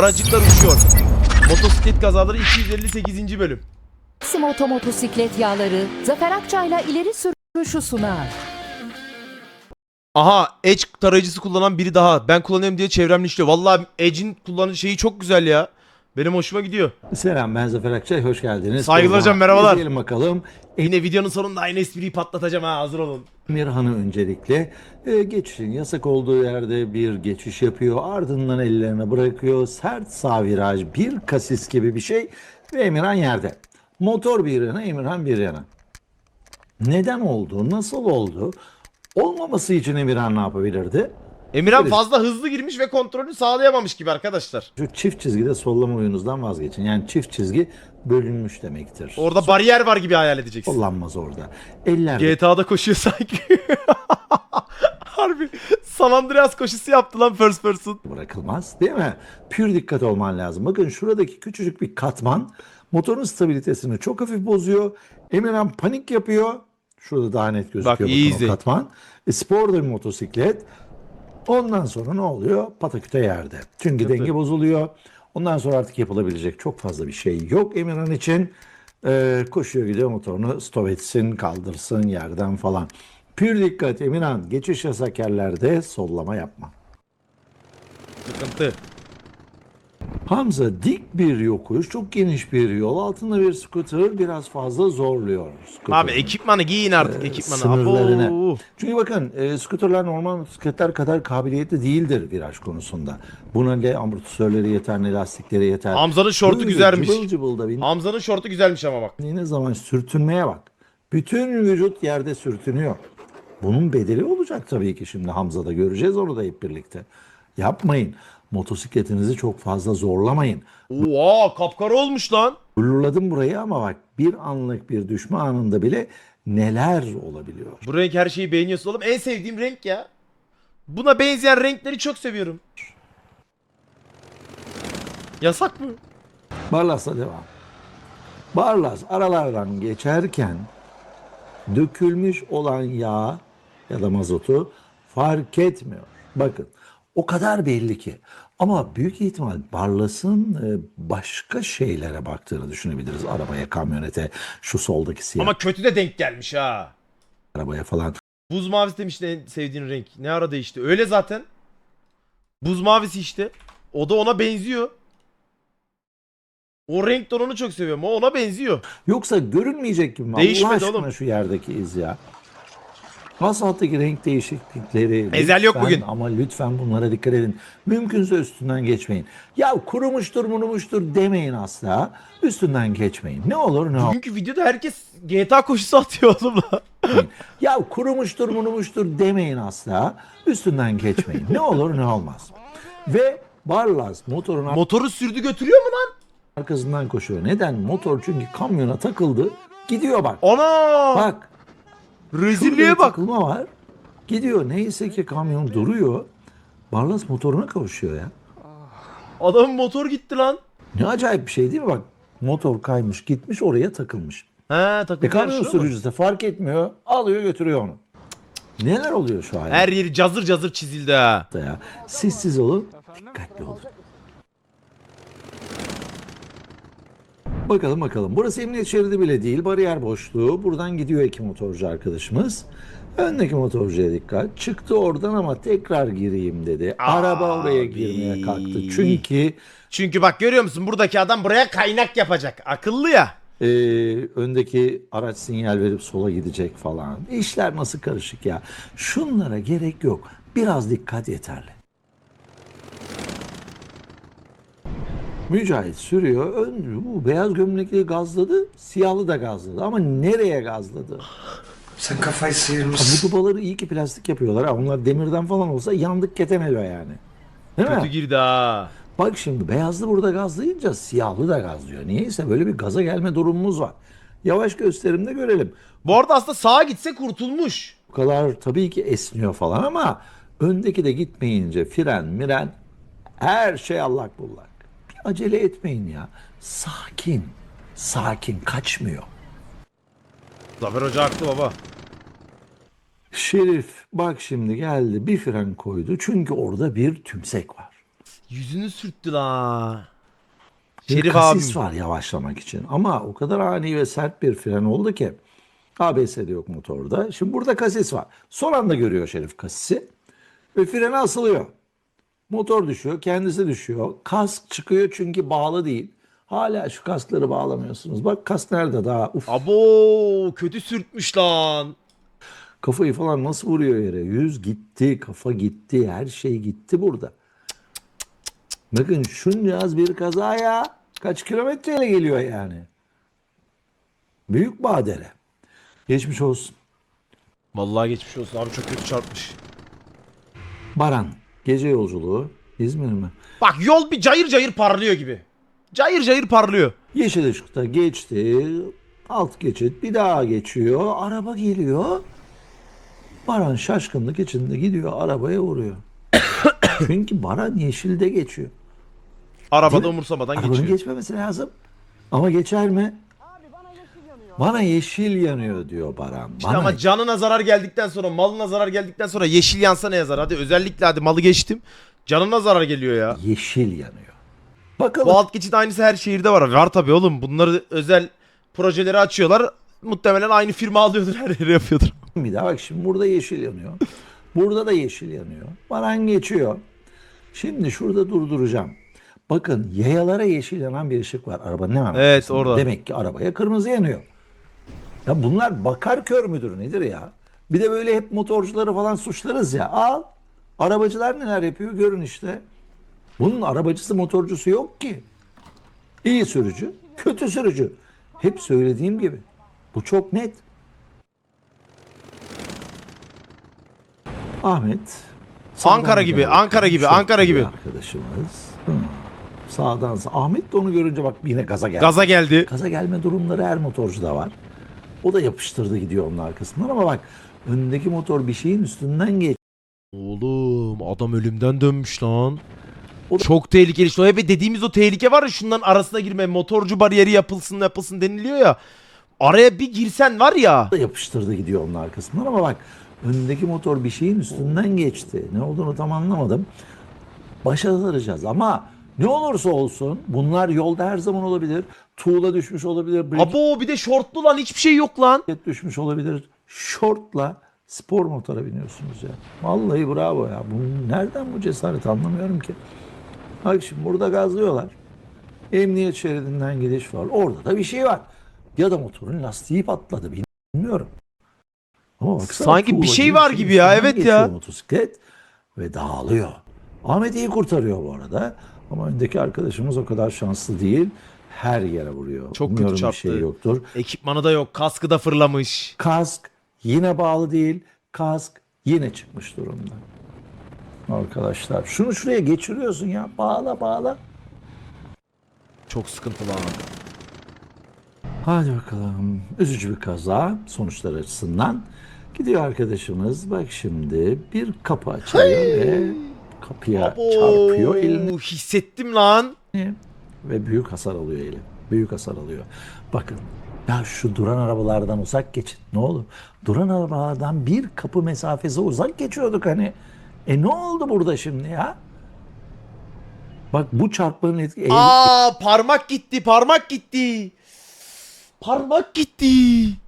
Aracıklar uçuyor. Motosiklet kazaları 258. bölüm. Maxim Otomotosiklet Yağları Zafer Akçay'la ileri sürüşü sunar. Aha Edge tarayıcısı kullanan biri daha. Ben kullanıyorum diye çevremle işliyor. Vallahi Edge'in kullanıcı şeyi çok güzel ya. Benim hoşuma gidiyor. Selam ben Zafer Akçay, hoş geldiniz. Saygılar hocam, merhabalar. İzleyelim bakalım. Yine videonun sonunda aynı espriyi patlatacağım ha hazır olun. Emirhan'ı öncelikle e, geçişin yasak olduğu yerde bir geçiş yapıyor. Ardından ellerine bırakıyor. Sert sağ viraj, bir kasis gibi bir şey ve Emirhan yerde. Motor bir yana, Emirhan bir yana. Neden oldu, nasıl oldu? Olmaması için Emirhan ne yapabilirdi? Emirhan Evet. fazla hızlı girmiş ve kontrolünü sağlayamamış gibi arkadaşlar. Şu çift çizgide sollama oyununuzdan vazgeçin. Yani çift çizgi bölünmüş demektir. Orada bariyer var gibi hayal edeceksin. Kullanmaz orada. Eller GTA'da koşuyor sanki. Harbi San Andreas koşusu yaptı lan first person. bırakılmaz değil mi? Pür dikkat olman lazım. Bakın şuradaki küçücük bir katman motorun stabilitesini çok hafif bozuyor. Emirhan panik yapıyor. Şurada daha net gözüküyor Bak, bakın easy. o katman. E, spor da bir motosiklet. Ondan sonra ne oluyor? Pataküte yerde. Çünkü denge bozuluyor. Ondan sonra artık yapılabilecek çok fazla bir şey yok Emirhan için. Ee, koşuyor gidiyor motorunu stop etsin, kaldırsın yerden falan. Pür dikkat Emirhan. Geçiş yasak yerlerde sollama yapma. Sıkıntı. Hamza dik bir yokuş, çok geniş bir yol. Altında bir scooter biraz fazla zorluyor. scooter'ı. Abi ekipmanı giyin artık ekipmanı. Ee, sınırlarını. Abo. Çünkü bakın e, skuterler normal motosikletler kadar kabiliyetli değildir viraj konusunda. Buna ne amortisörleri yeter ne lastikleri yeter. Hamza'nın şortu Böyle güzelmiş. Cıbıl cıbıl da Hamza'nın şortu güzelmiş ama bak. bindiğiniz zaman sürtünmeye bak. Bütün vücut yerde sürtünüyor. Bunun bedeli olacak tabii ki şimdi Hamza'da göreceğiz onu da hep birlikte. Yapmayın. Motosikletinizi çok fazla zorlamayın. Oha kapkara olmuş lan. Blurladım burayı ama bak bir anlık bir düşme anında bile neler olabiliyor. Bu renk her şeyi beğeniyorsun oğlum. En sevdiğim renk ya. Buna benzeyen renkleri çok seviyorum. Yasak mı? Barlas'la devam. Barlas aralardan geçerken dökülmüş olan yağ ya da mazotu fark etmiyor. Bakın o kadar belli ki. Ama büyük ihtimal Barlas'ın e, başka şeylere baktığını düşünebiliriz. Arabaya, kamyonete, şu soldaki siyah Ama kötü de denk gelmiş ha. arabaya falan. Buz mavisi demişti en sevdiğin renk. Ne ara değişti? Öyle zaten. Buz mavisi işte. O da ona benziyor. O renk tonunu çok seviyorum. O ona benziyor. Yoksa görünmeyecek gibi mi? Değişmedi Allah aşkına oğlum. şu yerdeki iz ya. Asfalttaki renk değişiklikleri. Ezel yok lütfen bugün. Ama lütfen bunlara dikkat edin. Mümkünse üstünden geçmeyin. Ya kurumuştur murumuştur demeyin asla. Üstünden geçmeyin. Ne olur ne Bugünkü videoda herkes GTA koşusu atıyor oğlum lan. ya kurumuştur murumuştur demeyin asla. Üstünden geçmeyin. Ne olur ne olmaz. Ve Barlas motorun Motoru sürdü götürüyor mu lan? arkasından koşuyor. Neden? Motor çünkü kamyona takıldı. Gidiyor bak. Ana! Bak Rezilliğe bak. takılma var. Gidiyor. Neyse ki kamyon duruyor. Barlas motoruna kavuşuyor ya. Adamın motor gitti lan. Ne acayip bir şey değil mi bak. Motor kaymış gitmiş oraya takılmış. He E takıldı kamyon sürücüsü de fark etmiyor. Alıyor götürüyor onu. Neler oluyor şu hayatta Her yeri cazır cazır çizildi ha. ya. Sessiz olun. Dikkatli olun. Bakalım bakalım. Burası emniyet şeridi bile değil. Bariyer boşluğu. Buradan gidiyor iki motorcu arkadaşımız. Öndeki motorcuya dikkat. Çıktı oradan ama tekrar gireyim dedi. Araba oraya Abi. girmeye kalktı. Çünkü Çünkü bak görüyor musun buradaki adam buraya kaynak yapacak. Akıllı ya. e, öndeki araç sinyal verip sola gidecek falan. İşler nasıl karışık ya. Şunlara gerek yok. Biraz dikkat yeterli. Mücahit sürüyor. Ön, bu beyaz gömlekli gazladı, siyahlı da gazladı. Ama nereye gazladı? Sen kafayı sıyırmışsın. bu dubaları iyi ki plastik yapıyorlar. Ha. Onlar demirden falan olsa yandık ketemelo yani. Değil Kötü mi? girdi ha. Bak şimdi beyazlı burada gazlayınca siyahlı da gazlıyor. Niyeyse böyle bir gaza gelme durumumuz var. Yavaş gösterimde görelim. Bu arada aslında sağa gitse kurtulmuş. Bu kadar tabii ki esniyor falan ama öndeki de gitmeyince fren, miren her şey allak bullak. Bir acele etmeyin ya. Sakin. Sakin kaçmıyor. Zafer Hoca haklı baba. Şerif bak şimdi geldi bir fren koydu çünkü orada bir tümsek var. Yüzünü sürttü la. Bir Şerif kasis abim. var yavaşlamak için ama o kadar ani ve sert bir fren oldu ki ABS'de yok motorda. Şimdi burada kasis var. Son anda görüyor Şerif kasisi ve frene asılıyor. Motor düşüyor, kendisi düşüyor. Kask çıkıyor çünkü bağlı değil. Hala şu kaskları bağlamıyorsunuz. Bak kask nerede daha? Uf, Abo kötü sürtmüş lan. kafayı falan nasıl vuruyor yere? Yüz gitti, kafa gitti, her şey gitti burada. Bakın şunca az bir kaza ya. Kaç kilometreyle geliyor yani. Büyük badere. Geçmiş olsun. Vallahi geçmiş olsun abi çok kötü çarpmış. Baran, gece yolculuğu İzmir mi? Bak yol bir cayır cayır parlıyor gibi. Cayır cayır parlıyor. Yeşil ışıkta geçti. Alt geçit bir daha geçiyor. Araba geliyor. Baran şaşkınlık içinde gidiyor arabaya vuruyor. Çünkü Baran yeşilde geçiyor. Arabada Değil mi? umursamadan Arabanın geçiyor. geçmemesi lazım. Ama geçer mi? Bana yeşil yanıyor. diyor Baran. İşte Bana ama canına zarar geldikten sonra, malına zarar geldikten sonra yeşil yansa ne yazar? Hadi özellikle hadi malı geçtim. Canına zarar geliyor ya. yeşil yanıyor. Bakalım. Bu alt geçit aynısı her şehirde var. Var tabii oğlum. Bunları özel projeleri açıyorlar. Muhtemelen aynı firma alıyordur her yere yapıyordur. Bir daha bak şimdi burada yeşil yanıyor. Burada da yeşil yanıyor. Baran geçiyor. Şimdi şurada durduracağım. Bakın yayalara yeşil yanan bir ışık var arabanın hemen Evet, arkasında. orada. Demek ki arabaya kırmızı yanıyor. Ya bunlar bakar kör müdür nedir ya? Bir de böyle hep motorcuları falan suçlarız ya. Al. Arabacılar neler yapıyor görün işte. Bunun arabacısı motorcusu yok ki. İyi sürücü, kötü sürücü. Hep söylediğim gibi. Bu çok net. Ahmet. Ankara gibi, Ankara gibi, Ankara gibi. Arkadaşımız. Hı. Sağdan sağ. Ahmet de onu görünce bak yine gaza geldi. Gaza geldi. Gaza gelme durumları her motorcuda var. O da yapıştırdı gidiyor onun arkasından ama bak önündeki motor bir şeyin üstünden geç. Oğlum adam ölümden dönmüş lan. O da- Çok tehlikeli. O hep dediğimiz o tehlike var ya şundan arasına girme. Motorcu bariyeri yapılsın yapılsın deniliyor ya. Araya bir girsen var ya. da yapıştırdı gidiyor onun arkasından ama bak önündeki motor bir şeyin üstünden geçti. Ne olduğunu tam anlamadım. Başa saracağız ama ne olursa olsun bunlar yolda her zaman olabilir. Tuğla düşmüş olabilir, briket Abo bir de şortlu lan hiçbir şey yok lan. düşmüş olabilir. Şortla spor motora biniyorsunuz ya. Vallahi bravo ya. Bu nereden bu cesaret anlamıyorum ki. Bak şimdi burada gazlıyorlar. Emniyet şeridinden gidiş var. Orada da bir şey var. Ya da motorun lastiği patladı bilmiyorum. Ama baksana, Sanki bir şey var şeyin gibi ya, üstünden evet geçiyor ya. Motosiklet ve dağılıyor. Ahmet iyi kurtarıyor bu arada. Ama öndeki arkadaşımız o kadar şanslı değil. Her yere vuruyor. Çok kötü Umuyorum bir çarptı. şey yoktur. Ekipmanı da yok. Kaskı da fırlamış. Kask yine bağlı değil. Kask yine çıkmış durumda. Arkadaşlar şunu şuraya geçiriyorsun ya. Bağla bağla. Çok sıkıntı lan. Hadi bakalım. Üzücü bir kaza sonuçlar açısından. Gidiyor arkadaşımız. Bak şimdi bir kapı açıyor ve kapıya Abo, çarpıyor elini Hissettim lan. ve büyük hasar alıyor eli. Büyük hasar alıyor. Bakın ya şu duran arabalardan uzak geçin. Ne olur. Duran arabalardan bir kapı mesafesi uzak geçiyorduk hani. E ne oldu burada şimdi ya? Bak bu çarpmanın etki... Aa parmak gitti parmak gitti. Parmak gitti.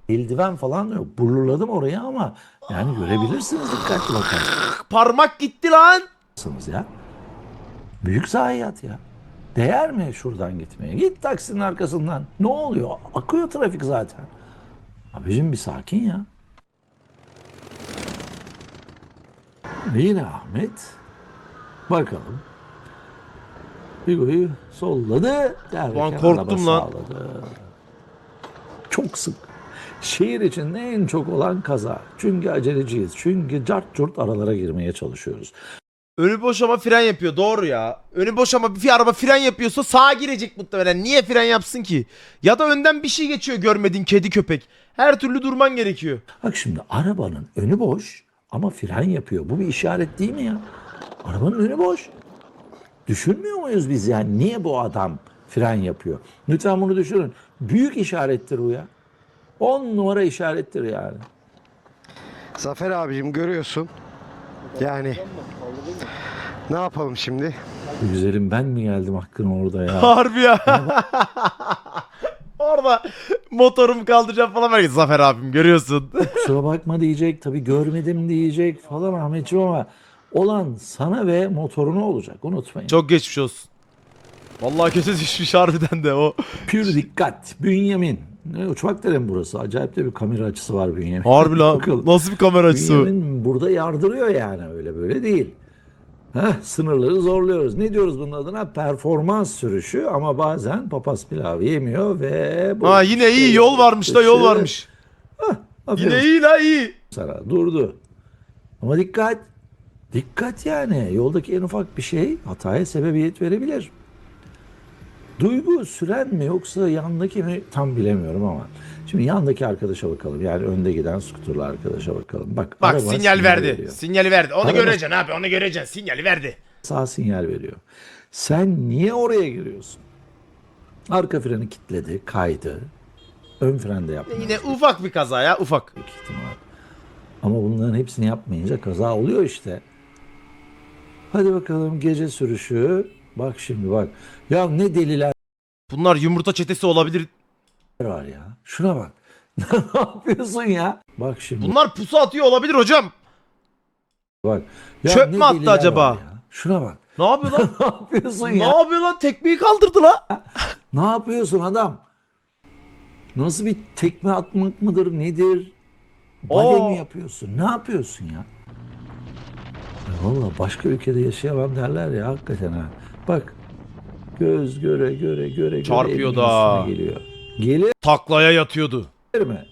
eldiven falan yok. Blurladım orayı ama yani görebilirsiniz dikkatli bakarsınız Parmak gitti lan. Ya. Büyük zayiat ya. Değer mi şuradan gitmeye? Git taksinin arkasından. Ne oluyor? Akıyor trafik zaten. Abicim bir sakin ya. Yine Ahmet. Bakalım. Bigo'yu solladı. Derken korktum lan. sağladı. Çok sık. Şehir içinde en çok olan kaza. Çünkü aceleciyiz. Çünkü cart curt aralara girmeye çalışıyoruz. Önü boş ama fren yapıyor doğru ya. Önü boş ama bir araba fren yapıyorsa sağa girecek muhtemelen. Niye fren yapsın ki? Ya da önden bir şey geçiyor görmediğin kedi köpek. Her türlü durman gerekiyor. Bak şimdi arabanın önü boş ama fren yapıyor. Bu bir işaret değil mi ya? Arabanın önü boş. Düşünmüyor muyuz biz yani niye bu adam fren yapıyor? Lütfen bunu düşünün. Büyük işarettir bu ya. 10 numara işarettir yani. Zafer abicim görüyorsun. Yani ne yapalım şimdi? Güzelim ben mi geldim hakkın orada ya? Harbi ya. Orada motorumu kaldıracağım falan var. Zafer abim görüyorsun. Kusura bakma diyecek tabii görmedim diyecek falan Ahmetciğim ama olan sana ve motoruna olacak unutmayın. Çok geçmiş olsun. Vallahi kötü düşmüş harbiden de o. Pür dikkat Bünyamin. Ne uçmak derim burası. Acayip de bir kamera açısı var Bünyamin. Harbi lan. Bakalım. Nasıl bir kamera açısı? Bünyamin burada yardırıyor yani öyle böyle değil. Heh, sınırları zorluyoruz. Ne diyoruz bunun adına? Performans sürüşü ama bazen papaz pilavı yemiyor ve... bu Ha yine iyi yol varmış da yol varmış. Aferin Yine iyi la iyi. sana durdu. Ama dikkat. Dikkat yani. Yoldaki en ufak bir şey hataya sebebiyet verebilir. Duygu süren mi yoksa yandaki mi tam bilemiyorum ama. Şimdi yandaki arkadaşa bakalım. Yani önde giden skuterlı arkadaşa bakalım. Bak, Bak araba sinyal verdi. veriyor. Sinyali verdi. Onu Araba- göreceksin abi onu göreceksin. Sinyali verdi. Sağ sinyal veriyor. Sen niye oraya giriyorsun? Arka freni kilitledi, kaydı. Ön fren de yapmadı. Yine ufak bir kaza ya ufak. büyük ihtimal. Ama bunların hepsini yapmayınca kaza oluyor işte. Hadi bakalım gece sürüşü. Bak şimdi bak. Ya ne deliler Bunlar yumurta çetesi olabilir. var ya. Şuna bak. ne yapıyorsun ya? Bak şimdi Bunlar pusu atıyor olabilir hocam. bak. Ya Çöp ne mü attı deliler acaba? var ya. Şuna bak. Ne yapıyor lan? Ne yapıyorsun ne ya? yapıyor lan? Tekmeyi kaldırdı la. Ne yapıyorsun adam? Nasıl bir tekme atmak mıdır nedir? Bale Oo. mi yapıyorsun? Ne yapıyorsun ya? Valla başka ülkede yaşayamam derler ya hakikaten ha. Bak göz göre göre göre Çarpıyor göre da. geliyor. Gelir Taklaya yatıyordu. mi?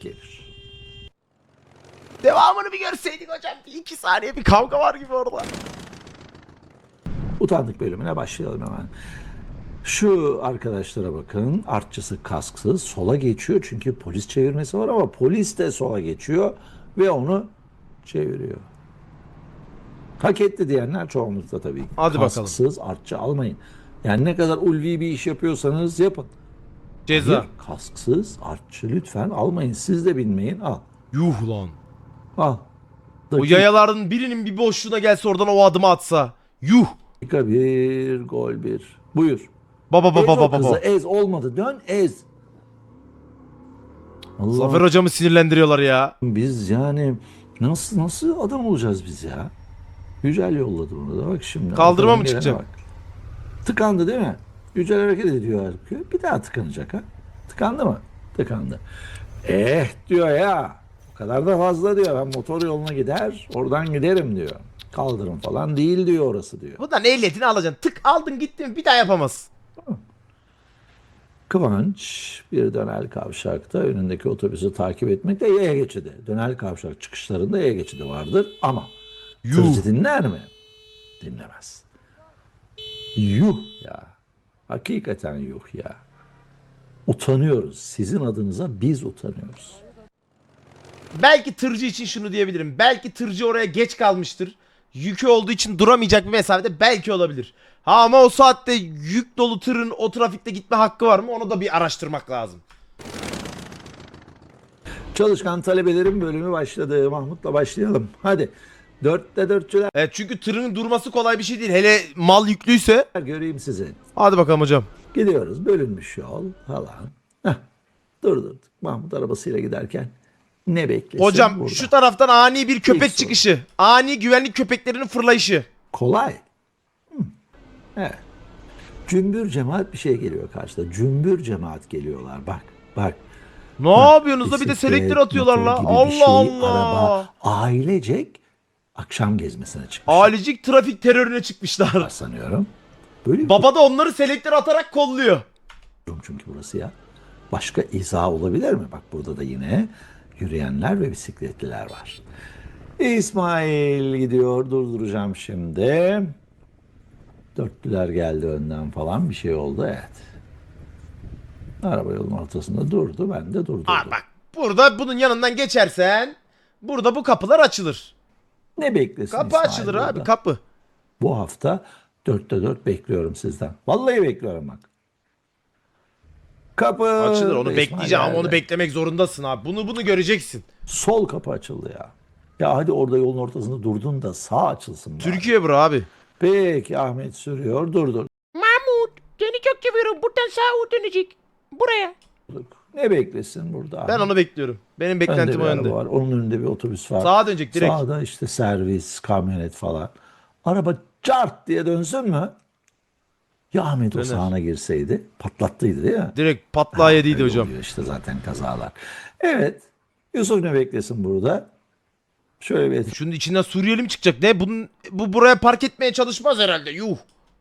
Gelir. Devamını bir görseydik hocam. Bir iki saniye bir kavga var gibi orada. Utandık bölümüne başlayalım hemen. Şu arkadaşlara bakın. Artçısı kasksız sola geçiyor çünkü polis çevirmesi var ama polis de sola geçiyor ve onu çeviriyor. Hak etti diyenler çoğunlukta tabii. ki. Hadi bakalım. Kasksız artçı almayın. Yani ne kadar ulvi bir iş yapıyorsanız yapın. Ceza. Hayır, kasksız artçı lütfen almayın. Siz de binmeyin. Al. Yuh lan. Al. O Dakika yayaların birinin bir boşluğuna gelse oradan o adımı atsa. Yuh. bir, gol bir. Buyur. Baba baba baba baba. ez olmadı. Dön ez. Allah Zafer hocamı sinirlendiriyorlar ya. biz yani nasıl nasıl adam olacağız biz ya? Yücel yolladı bunu da bak şimdi. Kaldırma mı çıkacak? bak. Tıkandı değil mi? Yücel hareket ediyor halbuki. Bir daha tıkanacak ha. Tıkandı mı? Tıkandı. Eh diyor ya. O kadar da fazla diyor. Ben motor yoluna gider oradan giderim diyor. Kaldırım falan değil diyor orası diyor. Bundan ehliyetini alacaksın. Tık aldın gittin bir daha yapamaz. Kıvanç bir dönel kavşakta önündeki otobüsü takip etmekle yaya geçidi. Dönel kavşak çıkışlarında yaya geçidi vardır ama Yuh. tırcı dinler mi? Dinlemez. Yuh ya. Hakikaten yuh ya. Utanıyoruz. Sizin adınıza biz utanıyoruz. Belki tırcı için şunu diyebilirim. Belki tırcı oraya geç kalmıştır. Yükü olduğu için duramayacak bir mesafede belki olabilir. Ha ama o saatte yük dolu tırın o trafikte gitme hakkı var mı? Onu da bir araştırmak lazım. Çalışkan talebelerin bölümü başladı. Mahmut'la başlayalım. Hadi. Dörtte dörtçüler Evet çünkü tırın durması kolay bir şey değil. Hele mal yüklüyse. göreyim sizi. Hadi bakalım hocam. Gidiyoruz. Bölünmüş yol falan. Heh. Durdurduk. Mahmut arabasıyla giderken ne beklesin Hocam burada? şu taraftan ani bir köpek soru. çıkışı. Ani güvenlik köpeklerinin fırlayışı. Kolay. Hı. Evet. Cümbür cemaat bir şey geliyor karşıda. Cümbür cemaat geliyorlar. Bak bak. Ne yapıyorsunuz da bir de Bisiklet, selektör atıyorlar la. motor gibi bir Allah şey, Allah. Araba ailecek akşam gezmesine çıkmış. Ailecik trafik terörüne çıkmışlar. sanıyorum. Böyle bir Baba da onları selektör atarak kolluyor. durum çünkü burası ya. Başka izah olabilir mi? Bak burada da yine yürüyenler ve bisikletliler var. İsmail gidiyor. Durduracağım şimdi. Dörtlüler geldi önden falan bir şey oldu evet. Araba yolun ortasında durdu. Ben de durdurdum. Aa bak burada bunun yanından geçersen burada bu kapılar açılır. Ne beklesin Kapı İsmail açılır burada? abi kapı. Bu hafta dörtte dört bekliyorum sizden. Vallahi bekliyorum bak. Kapı Açılır onu İsmail bekleyeceğim ama geldi. onu beklemek zorundasın abi. Bunu bunu göreceksin. Sol kapı açıldı ya. Ya hadi orada yolun ortasında durdun da sağ açılsın. bari. Türkiye bro abi. Peki Ahmet sürüyor. Durdurduk. Mahmut, seni çok seviyorum. Buradan sağa dönecek. Buraya. Ne beklesin burada? Ben Ahmet? onu bekliyorum. Benim Önde beklentim bir o araba yönde. var. Onun önünde bir otobüs var. Sağa dönecek direkt. Sağda işte servis, kamyonet falan. Araba cart diye dönsün mü? Ya Ahmet o sağına girseydi patlattıydı değil mi? Direkt patlağı yediydi hocam. işte zaten kazalar. Evet. Yusuf ne beklesin burada? Şöyle bir Şunun içinden Suriyeli mi çıkacak? Ne? Bunun, bu buraya park etmeye çalışmaz herhalde. Yuh.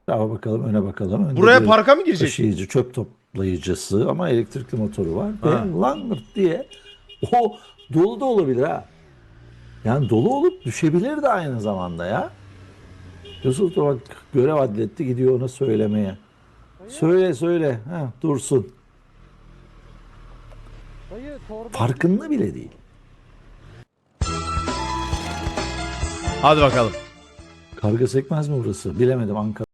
etrafa bakalım, öne bakalım. Önde Buraya bir parka mı girecek? Taşıyıcı, çöp toplayıcısı ama elektrikli motoru var. Ha. Ve langırt diye o dolu da olabilir ha. Yani dolu olup düşebilir de aynı zamanda ya. Yusuf da bak görev adletti gidiyor ona söylemeye. Söyle söyle. Ha, dursun. Farkında bile değil. Hadi bakalım. Karga sekmez mi burası? Bilemedim Ankara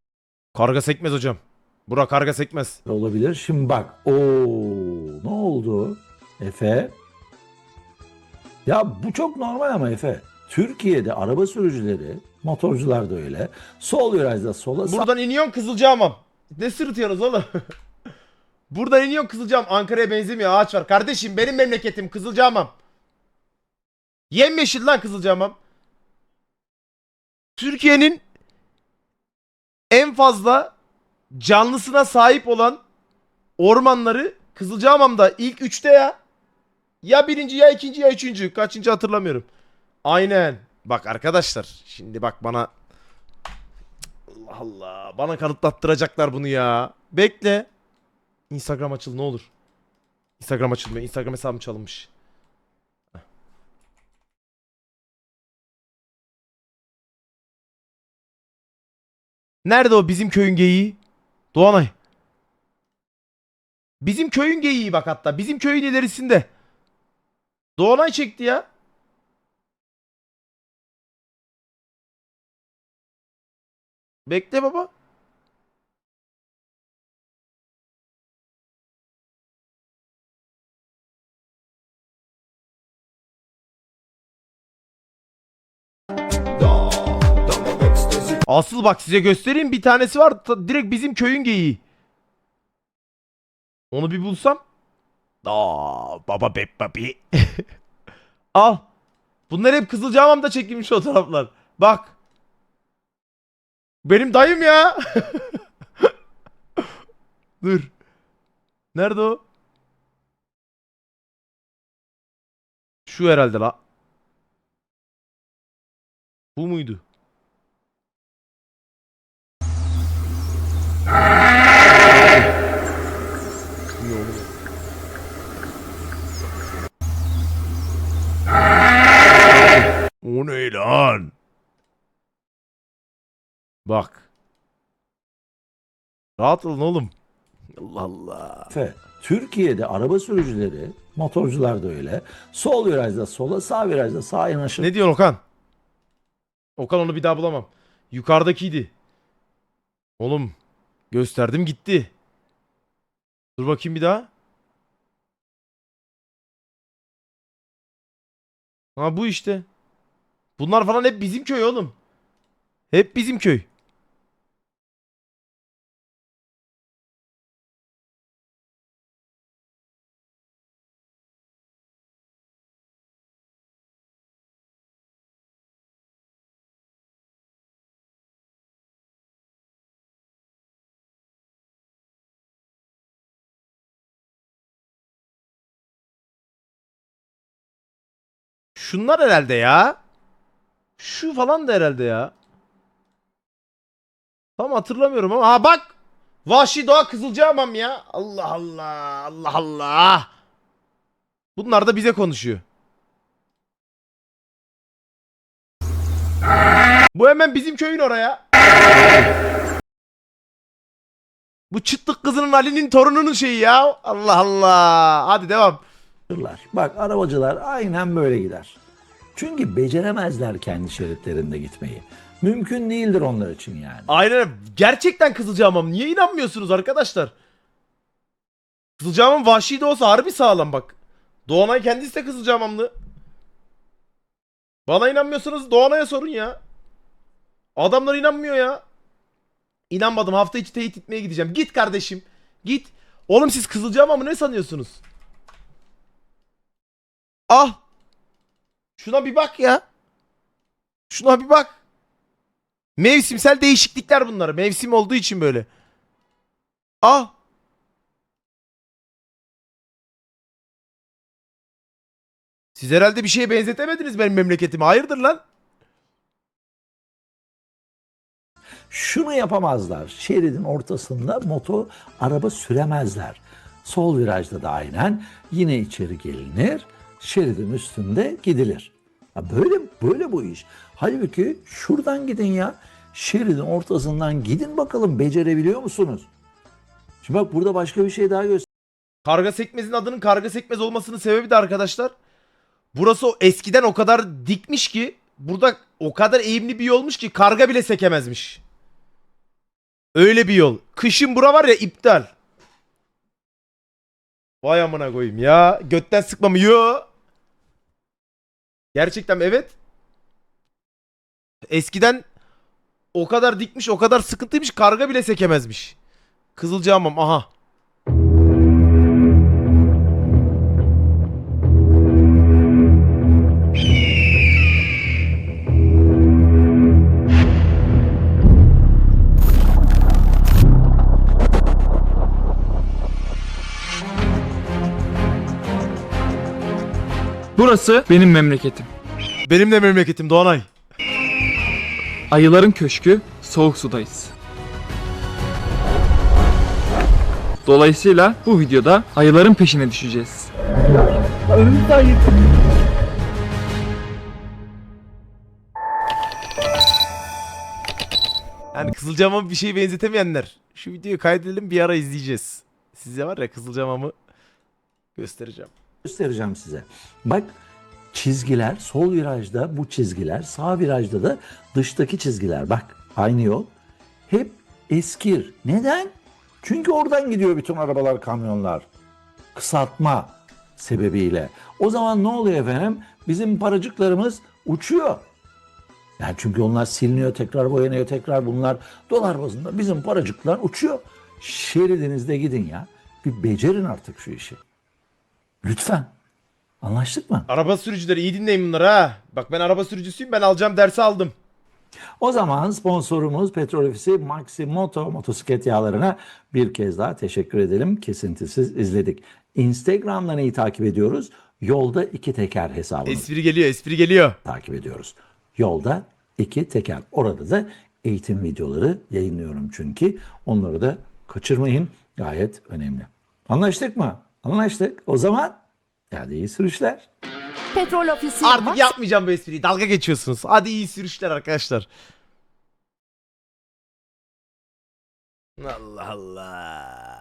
Karga sekmez hocam. Bura karga sekmez. olabilir. Şimdi bak. o ne oldu? Efe. Ya bu çok normal ama Efe. Türkiye'de araba sürücüleri, motorcular da öyle. Sol virajda sola, sağ Buradan iniyorsun Kızılcahamam. Ne sırıtıyorsunuz oğlum? Buradan iniyorsun Kızılcahamam. Ankara'ya benzemiyor ağaç var. Kardeşim benim memleketim Kızılcahamam. Yemyeşil lan Kızılcahamam. Türkiye'nin en fazla canlısına sahip olan ormanları Kızılcahamam'da ilk üçte ya. Ya birinci ya ikinci ya üçüncü. Kaçıncı hatırlamıyorum. Aynen. Bak arkadaşlar. Şimdi bak bana Allah Allah. Bana kanıtlattıracaklar bunu ya. Bekle. Instagram açıl ne olur. Instagram açılmıyor. Instagram hesabım çalınmış. Nerede o bizim köyün geyiği? Doğanay. Bizim köyün geyiği bak hatta. Bizim köyün ilerisinde. Doğanay çekti ya. Bekle baba. Asıl bak size göstereyim bir tanesi var ta- direkt bizim köyün geyiği. Onu bir bulsam. Aa baba be babi. Al. Bunlar hep Kızılcahamam'da çekilmiş fotoğraflar. Bak. Benim dayım ya. Dur. Nerede o? Şu herhalde la. Bu muydu? O ne lan? Bak. Rahat olun oğlum. Allah Allah. Efe. Türkiye'de araba sürücüleri, motorcular da öyle. Sol virajda sola, sağ virajda sağa yanaşır. Ne diyorsun Okan? Okan onu bir daha bulamam. Yukarıdakiydi. Oğlum gösterdim gitti. Dur bakayım bir daha. Ha bu işte. Bunlar falan hep bizim köy oğlum. Hep bizim köy. Şunlar herhalde ya. Şu falan da herhalde ya. Tam hatırlamıyorum ama. Ha bak. Vahşi Doğa Kızılcahamam ya. Allah Allah. Allah Allah. Bunlar da bize konuşuyor. Bu hemen bizim köyün oraya. Bu çıtlık kızının Ali'nin torununun şeyi ya. Allah Allah. Hadi devam. Arabacılar. Bak arabacılar aynen böyle gider. Çünkü beceremezler kendi şeritlerinde gitmeyi. Mümkün değildir onlar için yani. Aynen. Gerçekten Kızılcahamam. Niye inanmıyorsunuz arkadaşlar? Kızılcahamam vahşi de olsa harbi sağlam bak. Doğanay kendisi de Kızılcahamamlı. Bana inanmıyorsanız Doğanay'a sorun ya. Adamlar inanmıyor ya. İnanmadım hafta içi teyit etmeye gideceğim. Git kardeşim. Git. Oğlum siz Kızılcahamam mı ne sanıyorsunuz? Ah. Şuna bir bak ya. Şuna bir bak. Mevsimsel değişiklikler bunlar. Mevsim olduğu için böyle. Ah. Siz herhalde bir şeye benzetemediniz benim memleketimi. Hayırdır lan? Şunu yapamazlar. Şeridin ortasında moto araba süremezler. Sol virajda da aynen yine içeri gelinir. Şeridin üstünde gidilir. Ya böyle böyle bu iş. Halbuki şuradan gidin ya. Şeridin ortasından gidin bakalım becerebiliyor musunuz? Şimdi bak burada başka bir şey daha göster. Karga sekmezin adının karga sekmez olmasının sebebi de arkadaşlar. Burası o eskiden o kadar dikmiş ki burada o kadar eğimli bir yolmuş ki karga bile sekemezmiş. Öyle bir yol. Kışın bura var ya iptal. Vay amına koyayım ya. Götten sıkma mı? Yo. Gerçekten evet. Eskiden o kadar dikmiş, o kadar sıkıntıymış karga bile sekemezmiş. Kızılcahamam aha. Burası benim memleketim. Benim de memleketim Doğanay. Ayıların köşkü soğuk sudayız. Dolayısıyla bu videoda ayıların peşine düşeceğiz. Yani Kızılcamam'a bir şey benzetemeyenler. Şu videoyu kaydedelim bir ara izleyeceğiz. Size var ya Kızılcamam'ı göstereceğim. Göstereceğim size. Bak çizgiler sol virajda bu çizgiler sağ virajda da dıştaki çizgiler bak aynı yol hep eskir. Neden? Çünkü oradan gidiyor bütün arabalar kamyonlar. Kısaltma sebebiyle. O zaman ne oluyor efendim? Bizim paracıklarımız uçuyor. Yani çünkü onlar siliniyor, tekrar boyanıyor, tekrar bunlar dolar bazında. Bizim paracıklar uçuyor. Şeridinizde gidin ya. Bir becerin artık şu işi. Lütfen. Anlaştık mı? Araba sürücüleri iyi dinleyin bunları ha. Bak ben araba sürücüsüyüm ben alacağım dersi aldım. O zaman sponsorumuz Petrol Ofisi Maximoto motosiklet yağlarına bir kez daha teşekkür edelim. Kesintisiz izledik. Instagram'dan iyi takip ediyoruz. Yolda iki teker hesabını Espri geliyor espri geliyor. takip ediyoruz. Yolda iki teker. Orada da eğitim videoları yayınlıyorum çünkü. Onları da kaçırmayın. Gayet önemli. Anlaştık mı? Anlaştık. O zaman hadi iyi sürüşler. Petrol Ofisi Artık Max- yapmayacağım bu espriyi dalga geçiyorsunuz. Hadi iyi sürüşler arkadaşlar. Allah Allah.